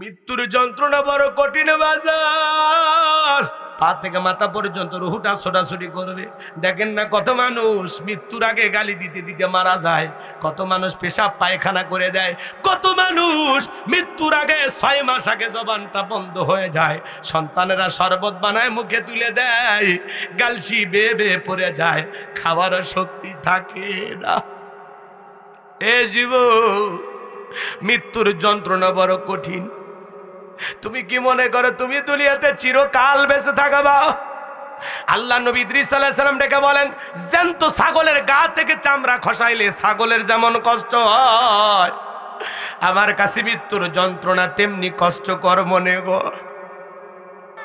মৃত্যুর যন্ত্রণা বড় কঠিন বাজার। পা থেকে মাথা পর্যন্ত রুহুটা ছোটাছুটি করবে। দেখেন না কত মানুষ মৃত্যুর আগে গালি দিতে দিতে মারা যায়। কত মানুষ পেশাব পায়খানা করে দেয়। কত মানুষ মৃত্যুর আগে ছয় মাস আগে জবানটা বন্ধ হয়ে যায়। সন্তানেরা শরবত বানায় মুখে তুলে দেয়। গালসি বেয়ে বেয়ে পড়ে যায়। খাওয়ার শক্তি থাকে না। এ জীব মৃত্যুর যন্ত্রণা বড় কঠিন। তুমি কি মনে করো তুমি দুনিয়াতে চিরকাল বেঁচে থাকাবা আল্লাহ নবী ইদ্রিস আলাইহিস সালাম ডেকে বলেন যেন তো ছাগলের গা থেকে চামড়া খসাইলে ছাগলের যেমন কষ্ট হয়। আমার কাছে মৃত্যুর যন্ত্রণা তেমনি কষ্টকর মনে গো।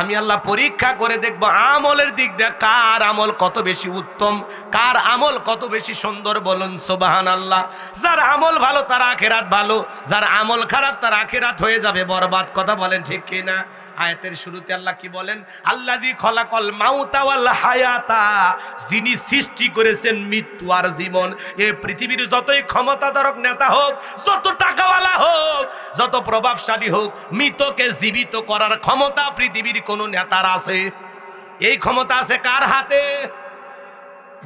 আমি আল্লাহ পরীক্ষা করে দেখব আমলের দিক দিয়ে কার আমল কত বেশি উত্তম, কার আমল কত বেশি সুন্দর বলুন সোবাহান আল্লাহ যার আমল ভালো, তার আখেরাত ভালো, যার আমল খারাপ, তার আখেরাত হয়ে যাবে, বরবাদ, কথা বলেন ঠিক কিনা? আয়াতের শুরুতে আল্লাহ কি বলেন? আল্লাহ দি খলাকল মাউতা ওয়াল হায়াতা। যিনি সৃষ্টি করেছেন মৃত্যু আর জীবন। এ পৃথিবীর যতই ক্ষমতাধারক নেতা হোক, যত টাকাওয়ালা হোক, যত প্রভাবশালী হোক, মৃতকে জীবিত করার ক্ষমতা পৃথিবীর কোনো নেতার আছে। এই ক্ষমতা আছে কার হাতে?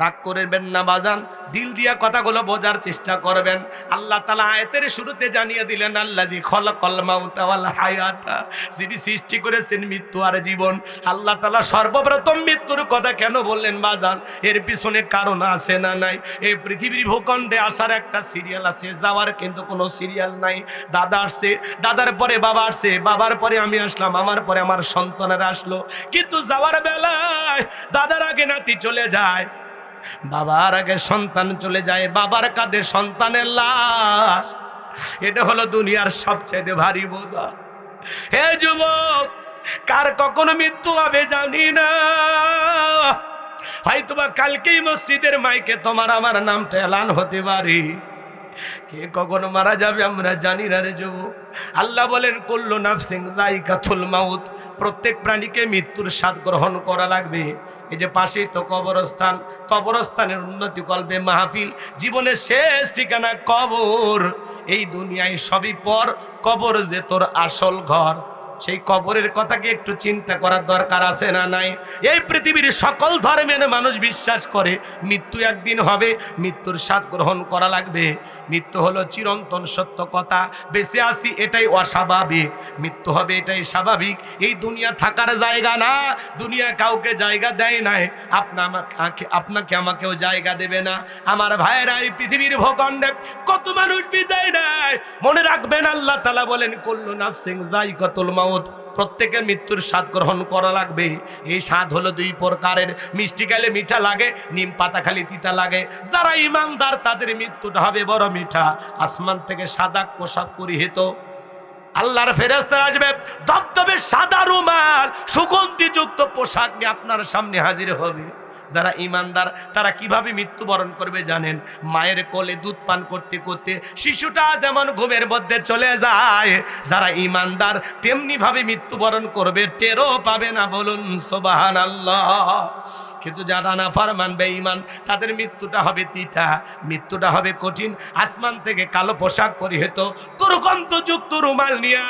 রাগ করবেন না বাজান, দিল দিয়া কথাগুলো বোঝার চেষ্টা করবেন। আল্লাহ তালা আয়তের শুরুতে জানিয়ে দিলেন আল্লাহ দি খল কলমাউতাওয়াল হায়াতা। যিনি সৃষ্টি করেছেন মৃত্যু আর জীবন। আল্লাহ তালা সর্বপ্রথম মৃত্যুর কথা কেন বললেন বাজান? এর পিছনে কারণ আছে না নাই? এই পৃথিবীর ভূখণ্ডে আসার একটা সিরিয়াল আছে, যাওয়ার কিন্তু কোনো সিরিয়াল নাই। দাদা আসছে, দাদার পরে বাবা আসছে, বাবার পরে আমি আসলাম, আমার পরে আমার সন্তানেরা আসলো। কিন্তু যাওয়ার বেলায় দাদার আগে নাতি চলে যায়। বাবার আগে সন্তান চলে যায়, বাবার কাঁধে সন্তানের লাশ। এটা হলো দুনিয়ার সবচেয়ে ভারী বোঝা। হে যুবক, কার কখনো মৃত্যু হবে জানি না। হয়তোবা কালকেই মসজিদের মাইকে তোমার আমার নামটা এলান হতে পারে। কে কখনো মারা যাবে আমরা জানি রে যাব আল্লাহ বলেন, কল্লো নাফসিং কাথুল মাউত। প্রত্যেক প্রাণীকে মৃত্যুর স্বাদ গ্রহণ করা লাগবে। এই যে পাশেই তো কবরস্থান, কবরস্থানের উন্নতি কল্পে মাহফিল, জীবনের শেষ ঠিকানা কবর। এই দুনিয়ায় সবই পর, কবর যে তোর আসল ঘর। সেই কবরের কথা কি একটু চিন্তা করার দরকার আছে না নাই? এই পৃথিবীর সকল ধর্মের মানুষ বিশ্বাস করে মৃত্যু একদিন হবে, মৃত্যুর স্বাদ গ্রহণ করা লাগবে। মৃত্যু হলো চিরন্তন সত্য কথা, বেঁচে আসি এটাই অস্বাভাবিক। মৃত্যু হবে এটাই স্বাভাবিক। এই দুনিয়া থাকার জায়গা না, দুনিয়া কাউকে জায়গা দেয় নাই। আপনা আমাকে আপনাকে আমাকেও জায়গা দেবে না। আমার ভাইয়েরা, এই পৃথিবীর ভূখণ্ডে কত মানুষ বিদায় নেয়? মনে রাখবেন আল্লাহ তালা বলেন, কল্লু নাফসিং যাই কতুল মাউত প্রত্যেকের মৃত্যুর স্বাদ গ্রহণ করা লাগবে। এই স্বাদ হলো দুই প্রকারের। মিষ্টি খাইলে মিঠা লাগে, নিম পাতা খালি তিতা লাগে। যারা ইমানদার, তাদের মৃত্যুটা হবে বড় মিঠা। আসমান থেকে সাদা পোশাক পরিহিত। আল্লাহর ফেরেস্তা আসবে দবদবে সাদা রুমাল, সুগন্ধিযুক্ত পোশাক নিয়ে আপনার সামনে হাজির হবে। যারা ইমানদার, তারা কীভাবে মৃত্যুবরণ করবে জানেন? মায়ের কোলে দুধ পান করতে করতে শিশুটা যেমন ঘুমের মধ্যে চলে যায়। যারা ইমানদার তেমনি ভাবে মৃত্যুবরণ করবে, টেরও পাবে না বলুন সোবাহান আল্লাহ কিন্তু যারা না ফার মানবে ইমান তাদের মৃত্যুটা হবে তিতা, মৃত্যুটা হবে কঠিন। আসমান থেকে কালো পোশাক পরিহিত, দুর্গন্ধযুক্ত রুমাল নিয়া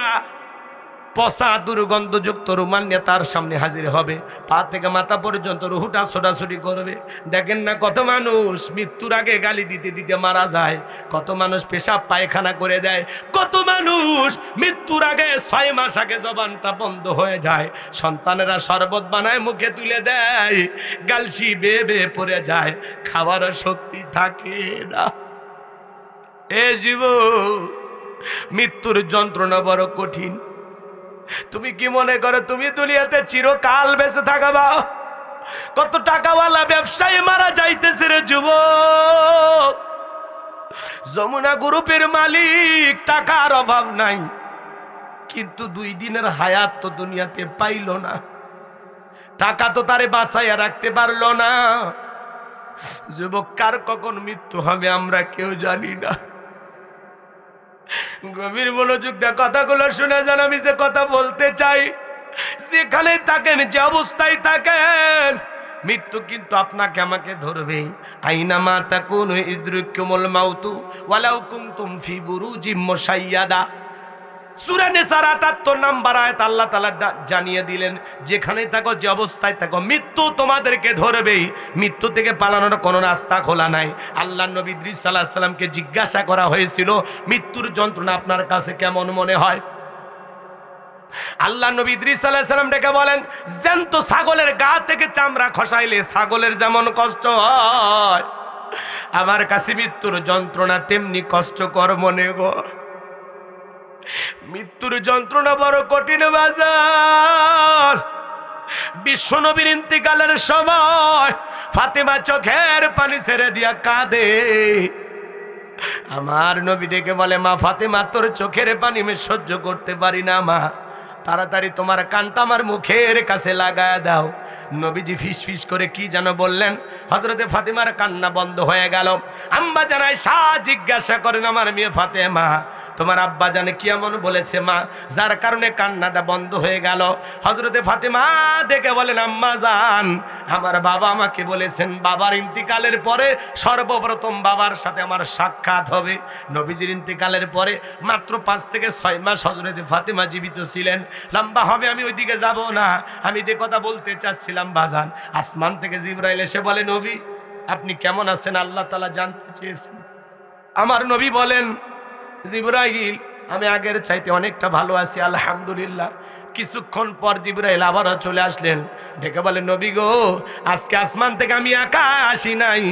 পচা দুর্গন্ধযুক্ত রুমাল নিয়ে তার সামনে হাজির হবে। পা থেকে মাথা পর্যন্ত রুহুটা ছোটাছুটি করবে। দেখেন না কত মানুষ মৃত্যুর আগে গালি দিতে দিতে মারা যায়। কত মানুষ পেশাব পায়খানা করে দেয়। কত মানুষ মৃত্যুর আগে ছয় মাস আগে জবানটা বন্ধ হয়ে যায়। সন্তানেরা শরবত বানায় মুখে তুলে দেয়। গালসি বেয়ে বেয়ে পড়ে যায়। খাওয়ার শক্তি থাকে না। এ জীব মৃত্যুর যন্ত্রণা বড় কঠিন। তুমি কি মনে করো তুমি দুনিয়াতে চিরকাল বেঁচে থাকবা কত টাকাওয়ালা ব্যবসায়ী মারা যাইতেছে রে যুবক। যমুনা গ্রুপের মালিক, টাকার অভাব নাই। কিন্তু দুই দিনের হায়াত তো দুনিয়াতে পাইল না। টাকা তো তারে বাঁচাইয়া রাখতে পারল না। যুবক, কার কখন মৃত্যু হবে আমরা কেউ জানি না। গভীর মনোযোগ কথাগুলো শুনে যান আমি যে কথা বলতে চাই যেখানে থাকেন, যে অবস্থায় থাকেন, মৃত্যু কিন্তু আপনাকে আমাকে ধরবে। আইনা মাতা তাকুন ইদ্রুক্যমল মাউতু, ওয়ালাউ কুনতুম ফি মুশাইয়াদা। সূরা নিসার 78 নাম্বার আয়াত আল্লাহ তাআলা ডা- জানিয়ে দিলেন থাকো, যে অবস্থায় থাকো, মৃত্যু তোমাদেরকে ধরবেই। মৃত্যু থেকে পালানোর কোনো রাস্তা খোলা নাই। আল্লাহ জিজ্ঞাসা করা হয়েছিল, মৃত্যুর যন্ত্রণা আপনার কাছে কেমন মনে হয়? আল্লাহ নবী ইদ্রিস আলাইহিস সালাম ডেকে বলেন, জ্যান্ত ছাগলের গা থেকে চামড়া খসাইলে ছাগলের যেমন কষ্ট হয়। আমার কাছে মৃত্যুর যন্ত্রণা তেমনি কষ্টকর মনে গো। মৃত্যুর যন্ত্রণা বড় কঠিন বাজার। বিশ্বনবীর ইন্তিকালের সময় ফাতেমা চোখের পানি ছেড়ে দিয়া কাঁদে। আমার নবী ডেকে বলে, মা ফাতেমা, তোর চোখের পানি আমি সহ্য করতে পারি না, মা। তাড়াতাড়ি তোমার কানটা আমার মুখের কাছে লাগায় দাও। নবীজি ফিস ফিস করে কি যেন বললেন হজরতে ফাতেমার কান্না বন্ধ হয়ে গেল। আম্মা জানাই শাহ জিজ্ঞাসা করেন, আমার মেয়ে ফাতেমা, তোমার আব্বা জানে কি এমন বলেছে মা? যার কারণে কান্নাটা বন্ধ হয়ে গেল। হজরতে ফাতেমা ডেকে বলেন, আম্মা জান, আমার বাবা আমাকে বলেছেন, বাবার ইন্তিকালের পরে সর্বপ্রথম বাবার সাথে আমার সাক্ষাৎ হবে। নবীজির ইন্তিকালের পরে মাত্র পাঁচ থেকে ছয় মাস হজরতে ফাতেমা জীবিত ছিলেন। লম্বা হবে, আমি ওইদিকে যাব না। আমি যে কথা বলতে চাচ্ছিলাম বাজান, আসমান থেকে জিব্রাইল এসে বলে, নবী, আপনি কেমন আছেন? আল্লাহ তালা জানতে চেয়েছেন। আমার নবী বলেন, জিব্রাইল, আমি আগের চাইতে অনেকটা ভালো আছি, আলহামদুলিল্লাহ। কিছুক্ষণ পর জিব্রাইল আবারও চলে আসলেন। ডেকে বলে, নবী গো, আজকে আসমান থেকে আমি একা আসি নাই।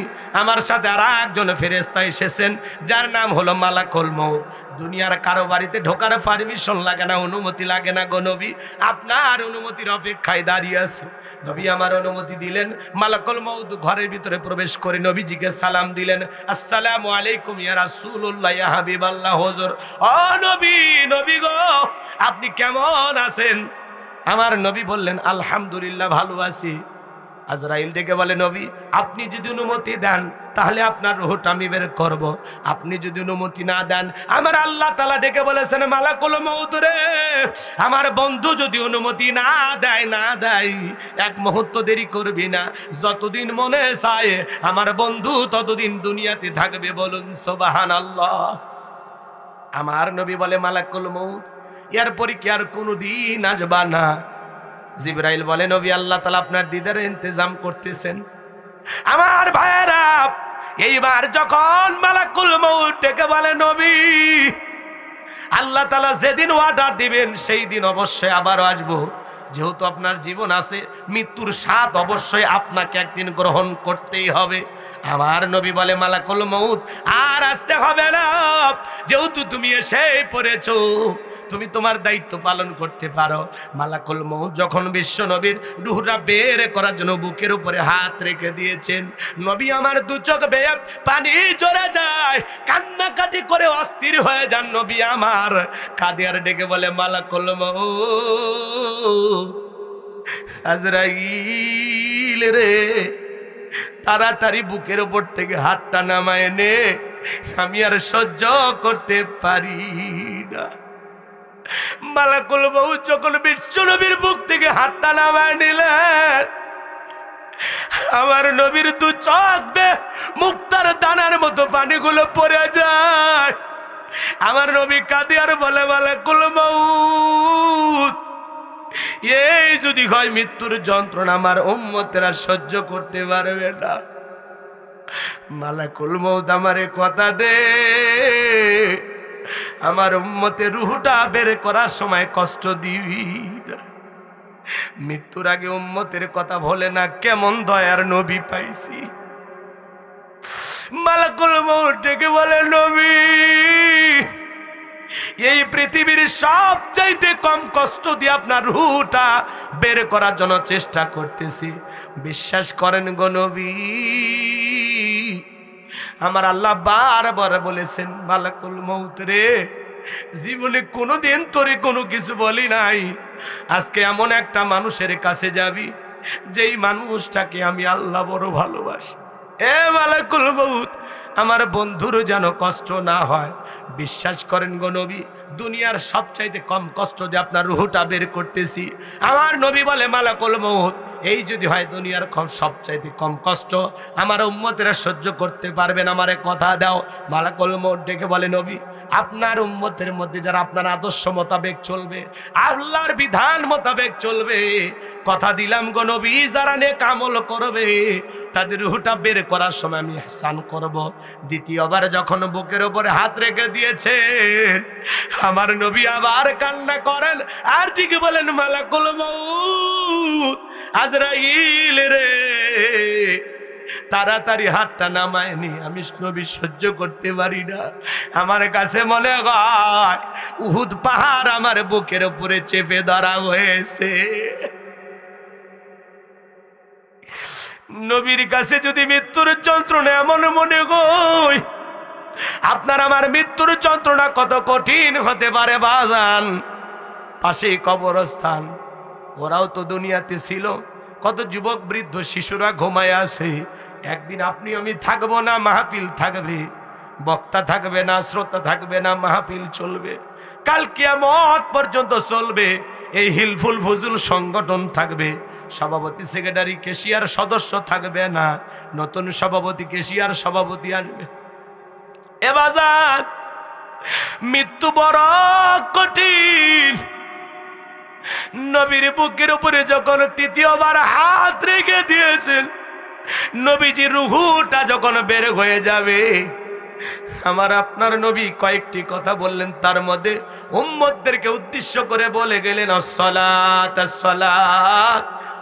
আমার সাথে আর একজন ফেরেস্তা এসেছেন, যার নাম হলো মালাকুল মৌত দুনিয়ার কারও বাড়িতে ঢোকার পারমিশন লাগে না, অনুমতি লাগে না গো নবী। আপনার অনুমতির অপেক্ষায় দাঁড়িয়ে আছে। নবী আমার অনুমতি দিলেন, মালাকুল মৌত ঘরের ভিতরে প্রবেশ করে নবীজিকে সালাম দিলেন। আসসালামু আলাইকুম ইয়া রাসূলুল্লাহ ইয়া হাবিবাল্লাহ, হুজুর। ও নবী নবী গো, আপনি কেমন আছেন? আমার নবী বললেন, আলহামদুলিল্লাহ, ভালো আছি। আজরাইল ডেকে বলে, নবী, আপনি যদি অনুমতি দেন, তাহলে আপনার রুহটা আমি বের করব। আপনি যদি অনুমতি না দেন, আমার আল্লাহ তালা ডেকে বলেছেন, মালাকুল মৌত রে, আমার বন্ধু যদি অনুমতি না দেয় না দেয়, এক মুহূর্ত দেরি করবি না। যতদিন মনে চায়, আমার বন্ধু ততদিন দুনিয়াতে থাকবে। বলুন সোবাহান আল্লাহ আমার নবী বলে, মালাকুল মৌত এরপরে কি আর কোনো দিন আসবা না? জিব্রাইল বলে, নবী আল্লাহ তালা আপনার দিদার ইন্তজাম করতেছেন। আমার ভাইয়েরা, এইবার যখন মালাকুল মৌত ডেকে বলে, নবী, আল্লাহ তালা যেদিন অর্ডার দিবেন, সেই দিন অবশ্যই আবারও আসব। যেহেতু আপনার জীবন আছে, মৃত্যুর স্বাদ অবশ্যই আপনাকে একদিন গ্রহণ করতেই হবে। আমার নবী বলে, মালাকুল মৌত আর আসতে হবে না। যেহেতু তুমি এসে পড়েছো তুমি তোমার দায়িত্ব পালন করতে পারো। মালাকুল মৌত যখন বিশ্ব নবীর রুহরা বের করার জন্য বুকের উপরে হাত রেখে দিয়েছেন, নবী আমার দু চোখ বেয়ে পানি চলে যায়, কান্নাকাটি করে অস্থির হয়ে যান নবী আমার। কাঁদে আর ডেকে বলে, মালাকুল মৌত আজরাইল রে, তাড়াতাড়ি বুকের ওপর থেকে হাতটা নামায় নে, আমি আর সহ্য করতে পারি না। মালাকুল বউ যখন বিশ্ব নবীর বুক থেকে হাতটা নামায় নিলেন, আমার নবীর দু চোখ মুক্তার দানার মতো পানিগুলো পড়ে যায়। আমার নবী কাঁদে আর বলে, মালাকুল মৌত এই যদি হয় মৃত্যুর যন্ত্রণা আমার উম্মতেরা সহ্য করতে পারবে না। মালাকুল মৌত আমারে কথা দে। আমার উম্মতে রুহটা বের করার সময় কষ্ট দিবি মৃত্যুর আগে উম্মতের কথা বলে না, কেমন দয়ার নবী পাইছি। মালাকুল মৌত ডেকে বলে, নবী, এই পৃথিবীর সব চাইতে কম কষ্ট দিয়ে আপনার রুটা বের করার জন্য চেষ্টা করতেছি। বিশ্বাস করেন গো নবী। আমার আল্লাহ বারবার বলেছেন, মালাকুল মৌত রে, জীবনে কোনোদিন তোরে কোনো কিছু বলি নাই। আজকে এমন একটা মানুষের কাছে যাবি, যেই মানুষটাকে আমি আল্লাহ বড় ভালোবাসি। এ মালাকুল মৌত আমার বন্ধুরও যেন কষ্ট না হয়। বিশ্বাস করেন গো নবী, দুনিয়ার সবচাইতে কম কষ্ট যে আপনার রুহুটা বের করতেছি। আমার নবী বলে, মালাকুল মৌত এই যদি হয় দুনিয়ার সবচাইতে কম কষ্ট। আমার উম্মতেরা সহ্য করতে পারবেন আমারে কথা দাও। মালাকুল মৌত ডেকে বলে, নবী, আপনার উম্মতের মধ্যে যারা আপনার আদর্শ মোতাবেক চলবে, আল্লাহর বিধান মোতাবেক চলবে, কথা দিলাম গো নবী, যারা নে কামল করবে, তাদের রুহুটা বের করার সময় আমি হাসান করব। দ্বিতীয়বার যখন বুকের উপরে হাত রেখে দিয়েছেন, আমার নবী আবার কান্না করেন। আর ঠিক বলেন, মালাকুল মৌত আজরাইল রে। তাড়াতাড়ি হাতটা নামায়নি আমি নবী সহ্য করতে পারি না। আমার কাছে মনে হয় উহুদ পাহাড় আমার বুকের উপরে চেপে ধরা হয়েছে। নবীর কাছে যদি মৃত্যুর যন্ত্রণা এমন মনে গই আপনার আমার মৃত্যুর যন্ত্রণা কত কঠিন হতে পারে বাজান? পাশেই কবরস্থান, ওরাও তো দুনিয়াতে ছিল। কত যুবক, বৃদ্ধ, শিশুরা ঘুমায় আসে একদিন আপনি আমি থাকব না, মাহফিল থাকবে। বক্তা থাকবে না, শ্রোতা থাকবে না, মাহফিল চলবে। কাল কিয়ামত পর্যন্ত চলবে। এই হিলফুল ফুজুল সংগঠন থাকবে। সভাপতি, সেক্রেটারি, কেশিয়ার সদস্য থাকবে না। নতুন সভাপতি, কেশিয়ার সভাপতি আসবে। এ বাজার, মৃত্যু বড় কঠিন। নবীর বুকের উপরে যখন তৃতীয়বার হাত রেখে দিয়েছেন, নবীজি রুহুটা যখন বের হয়ে যাবে, আমার আপনার নবী কয়েকটি কথা বললেন, তার মধ্যে উম্মতদেরকে উদ্দেশ্য করে বলে গেলেন আসসালাত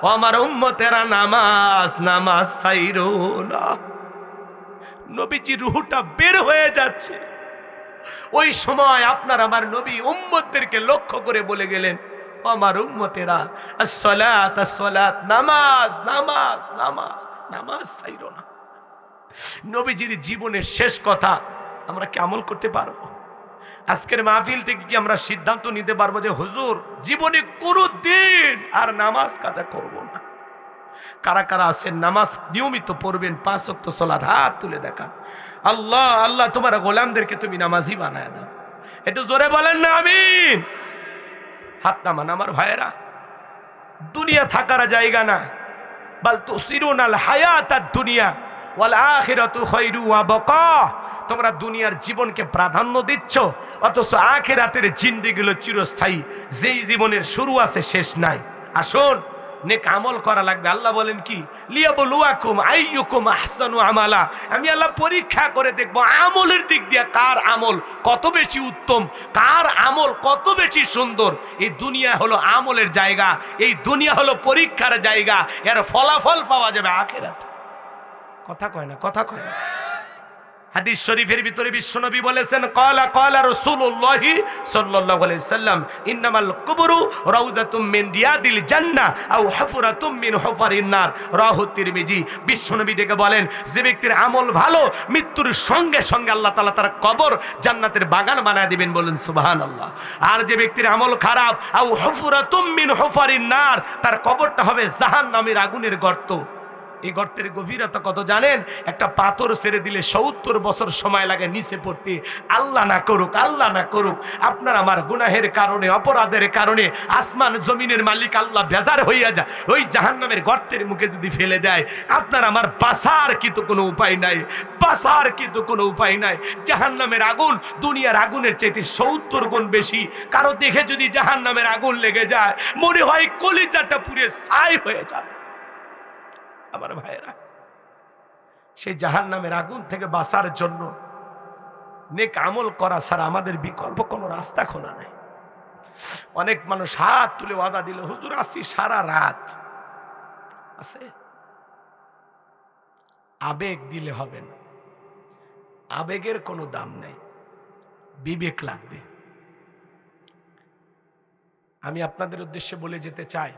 ও আমার উম্মতেরা নামাজ নামাজ সাইরো না। নবীজি রুহুটা বের হয়ে যাচ্ছে। ওই সময় আপনার আমার নবী উম্মতদেরকে লক্ষ্য করে বলে গেলেন আমার উম্মতেরা, আসসালাত আসসালাত, নামাজ নামাজ নামাজ নামাজ সাইরো না। নবীজির জীবনের শেষ কথা আমরা কি আমল করতে পারব? আজকের মাহফিল থেকে কি আমরা সিদ্ধান্ত নিতে পারব যে, হুজুর, জীবনে কোনো দিন আর নামাজ কাজা করব না। কারা কারা আছেন, নামাজ নিয়মিত পড়বেন, পাঁচ অক্ত সলাদ হাত তুলে দেখান। আল্লাহ আল্লাহ তোমার গোলামদেরকে তুমি নামাজই বানায় দাও। একটু জোরে বলেন না, আমিন। হাত নামান আমার ভাইয়েরা। দুনিয়া থাকার জায়গা না। বাল তো সিরুনাল হায়াত আর দুনিয়া ওয়াল আখিরাতু খায়রু ওয়া বাকা। তোমরা দুনিয়ার জীবনকে প্রাধান্য দিচ্ছ, অথচ আখেরাতের জিন্দিগুলো চিরস্থায়ী। যেই জীবনের শুরু আছে, শেষ নাই। আসুন। নেক আমল করা লাগবে। আল্লাহ বলেন কি? লিয়াবলুয়াকুম আইয়ুকুম আহসানু আমালা। আমি আল্লাহ পরীক্ষা করে দেখব আমলের দিক দিয়ে কার আমল কত বেশি উত্তম, কার আমল কত বেশি সুন্দর। এই দুনিয়া হলো আমলের জায়গা, এই দুনিয়া হলো পরীক্ষার জায়গা। এর ফলাফল পাওয়া যাবে আখেরাতে। কথা কয় না, কথা কয় না। হাদিস শরীফের ভিতরে বিশ্বনবী বলেছেন, কলা কলা রাসূলুল্লাহি সাল্লাল্লাহু আলাইহি সাল্লাম, ইন্নামাল কুবরু রাউযাতুম মিন রিয়াদিল জান্নাহ আও হুফরাতুম মিন হুফারিন নার। রাহু তিরমিজি বিশ্বনবী ডেকে বলেন, যে ব্যক্তির আমল ভালো, মৃত্যুর সঙ্গে সঙ্গে আল্লাহ তাআলা তার কবর জান্নাতের বাগান বানায় দিবেন বলেন, সুবহানাল্লাহ। আর যে ব্যক্তির আমল খারাপ, আও হুফরাতুম মিন হুফারিন নার, তার কবরটা হবে জাহান্নামের আগুনের গর্ত। এই গর্তের গভীরতা কত জানেন? একটা পাথর ছেড়ে দিলে সত্তর বছর সময় লাগে নিচে পড়তে। আল্লাহ না করুক, আল্লাহ না করুক। আপনার আমার গুনাহের কারণে, অপরাধের কারণে আসমান জমিনের মালিক আল্লাহ বেজার হইয়া যায়। ওই জাহান্নামের গর্তের মুখে যদি ফেলে দেয়, আপনার আমার বাসার কিন্তু কোনো উপায় নাই। বাসার কিন্তু কোনো উপায় নাই। জাহান্নামের আগুন দুনিয়ার আগুনের চাইতে সত্তর গুণ বেশি। কারও দেখে যদি জাহান্নামের আগুন লেগে যায়, মনে হয় কলিজাটা পুরে ছাই হয়ে যাবে। আমার ভাইয়েরা। সেই জাহান নামের আগুন থেকে বাঁচার জন্য নেক আমল করা ছাড়া আমাদের বিকল্প কোনো রাস্তা খোলা নাই। অনেক মানুষ হাত তুলে ওয়াদা দিল, হুজুর, আসি সারা রাত। আছে? আবেগ দিলে হবে না। আবেগের কোনো দাম নেই। বিবেক লাগবে। আমি আপনাদের উদ্দেশ্যে বলে যেতে চাই,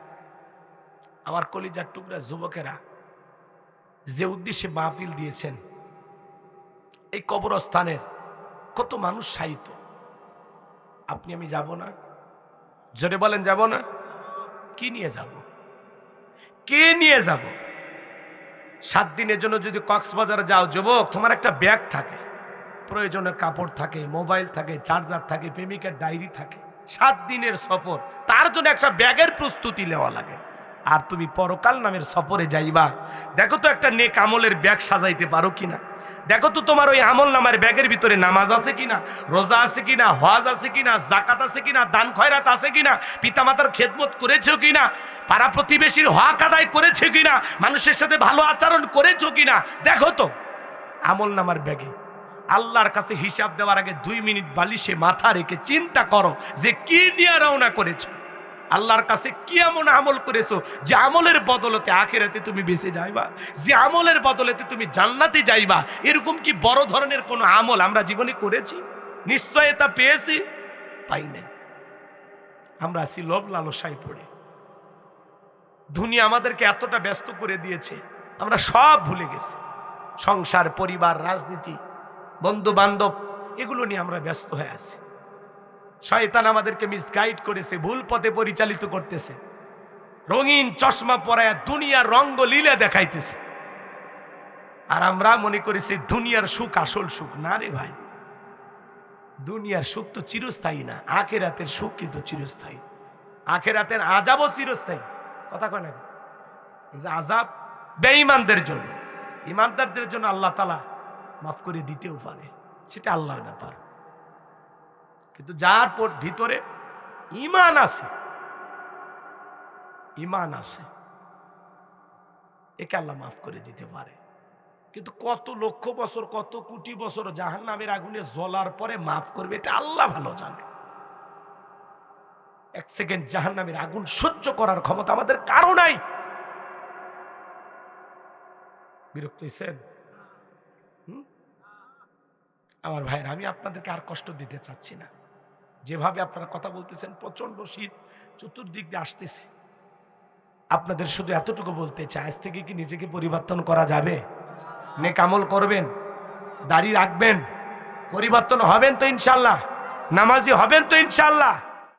আমার কলিজার টুকরা যুবকেরা যে উদ্দেশ্যে মাহফিল দিয়েছেন, এই কবরস্থানের কত মানুষ সাহিত্য আপনি, আমি যাব না? জোরে বলেন, যাব না? কি নিয়ে যাব? কে নিয়ে যাব? সাত দিনের জন্য যদি কক্সবাজারে যাও, যুবক, তোমার একটা ব্যাগ থাকে। প্রয়োজনে কাপড় থাকে, মোবাইল থাকে, চার্জার থাকে, প্রেমিকের ডায়েরি থাকে। সাত দিনের সফর, তার জন্য একটা ব্যাগের প্রস্তুতি নেওয়া লাগে। আর তুমি পরকাল নামের সফরে যাইবা। দেখো তো একটা নেক আমলের ব্যাগ সাজাইতে পারো কিনা। দেখো তো তোমার ওই আমল নামার ব্যাগের ভিতরে নামাজ আছে কিনা, রোজা আছে কিনা, হজ আছে কিনা জাকাত আছে কিনা, দান খয়রাত আছে কিনা, পিতামাতার খেদমত করেছ কিনা, পাড়া প্রতিবেশীর হক আদায় করেছে কিনা, মানুষের সাথে ভালো আচরণ করেছ কিনা, দেখো তো। আমল নামার ব্যাগে আল্লাহর কাছে হিসাব দেওয়ার আগে দুই মিনিট বালিশে মাথা রেখে চিন্তা করো যে কি নিয়ে রওনা করেছ। আল্লাহর কাছে কি এমন আমল করেছ যে আমলের বদলতে আখেরাতে তুমি বেঁচে যাইবা? যে আমলের বদলতে তুমি জান্নাতে যাইবা? এরকম কি বড় ধরনের কোনো আমল আমরা জীবনে করেছি? নিশ্চয়তা পেয়েছি? পাই নাই। আমরা আছি লোভ লালসায় পড়ে। দুনিয়া আমাদেরকে এতটা ব্যস্ত করে দিয়েছে। আমরা সব ভুলে গেছি। সংসার, পরিবার, রাজনীতি বন্ধু বান্ধব এগুলো নিয়ে আমরা ব্যস্ত হয়ে আছি। শয়তান আমাদেরকে মিসগাইড করেছে, ভুল পথে পরিচালিত করতেছে। রঙিন চশমা পরায় দুনিয়ার রঙ্গ লীলা দেখাইতেছে। আর আমরা মনে করেছি দুনিয়ার সুখ আসল সুখ। না রে ভাই, দুনিয়ার সুখ তো চিরস্থায়ী না, আখেরাতের সুখ কিন্তু চিরস্থায়ী। আখেরাতের আজাবও চিরস্থায়ী। কথা কয় না আজাব বেঈমানদের জন্য ইমানদারদের জন্য আল্লাহ তালা মাফ করে দিতেও পারে, সেটা আল্লাহর ব্যাপার। কিন্তু যার পর ভিতরে ইমান আছে ইমান আছে, একে আল্লাহ মাফ করে দিতে পারে। কিন্তু কত লক্ষ বছর, কত কোটি বছর জাহান নামের আগুনে জ্বলার পরে মাফ করবে, এটা আল্লাহ ভালো জানে। এক সেকেন্ড জাহান নামের আগুন সহ্য করার ক্ষমতা আমাদের কারও নাই। বিরক্ত হয়েছেন? আমার ভাইয়ের, আমি আপনাদেরকে আর কষ্ট দিতে চাচ্ছি না। যেভাবে আপনারা কথা বলতেছেন প্রচণ্ড শীত চতুর্দিক দিয়ে আসতেছে। আপনাদের শুধু এতটুকু বলতে চাই, আজ থেকে কি নিজেকে পরিবর্তন করা যাবে? নেক আমল করবেন, দাড়ি রাখবেন, পরিবর্তন হবেন তো ইনশাল্লাহ, নামাজি হবেন তো ইনশাল্লাহ।